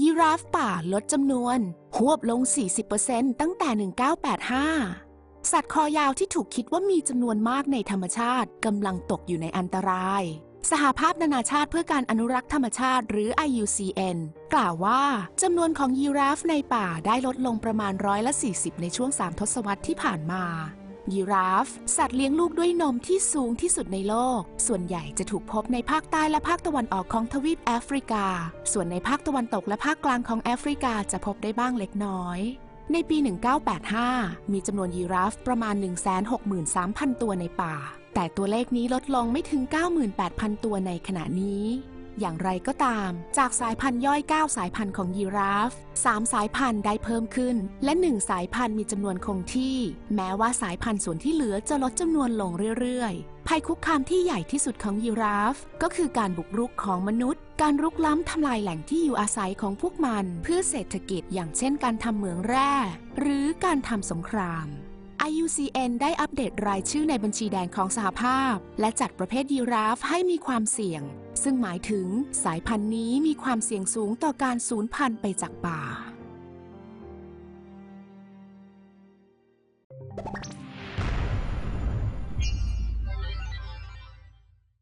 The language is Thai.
ยีราฟป่าลดจำนวนหวบลง 40%ตั้งแต่ 1985 สัตว์คอยาวที่ถูกคิดว่ามีจำนวนมากในธรรมชาติกำลังตกอยู่ในอันตราย สหภาพนานาชาติเพื่อการอนุรักษ์ธรรมชาติหรือ IUCN กล่าวว่าจำนวนของยีราฟในป่าได้ลดลงประมาณร้อยละ 40 ในช่วง 3 ทศวรรษที่ผ่านมา ยีราฟ สัตว์เลี้ยงลูกด้วยนมที่สูงที่สุดในโลก ส่วนใหญ่จะถูกพบในภาคใต้และภาคตะวันออกของทวีปแอฟริกา ส่วนในภาคตะวันตกและภาคกลางของแอฟริกาจะพบได้บ้างเล็กน้อย ในปี 1985 มีจำนวนยีราฟประมาณ 163,000 ตัวในป่า แต่ตัวเลขนี้ลดลงไม่ถึง 98,000 ตัวในขณะนี้ อย่างไรก็ตาม จากสายพันธุ์ย่อย 9 สายพันธุ์ของยีราฟ 3 สายพันธุ์ได้เพิ่มขึ้น และ 1 สายพันธุ์มีจำนวนคงที่ แม้ว่าสายพันธุ์ส่วนที่เหลือจะลดจำนวนลงเรื่อยๆ ภัยคุกคามที่ใหญ่ที่สุดของยีราฟ ก็คือการบุกรุกของมนุษย์ การรุกล้ำทำลายแหล่งที่อยู่อาศัยของพวกมัน เพื่อเศรษฐกิจอย่างเช่นการทำเหมืองแร่ หรือการทำสงคราม IUCN ได้อัปเดตรายชื่อในบัญชีแดงของสหภาพ และจัดประเภทยีราฟให้มีความเสี่ยง ซึ่งหมายถึงสายพันธุ์นี้มีความเสี่ยงสูงต่อการสูญพันธุ์ไปจากป่า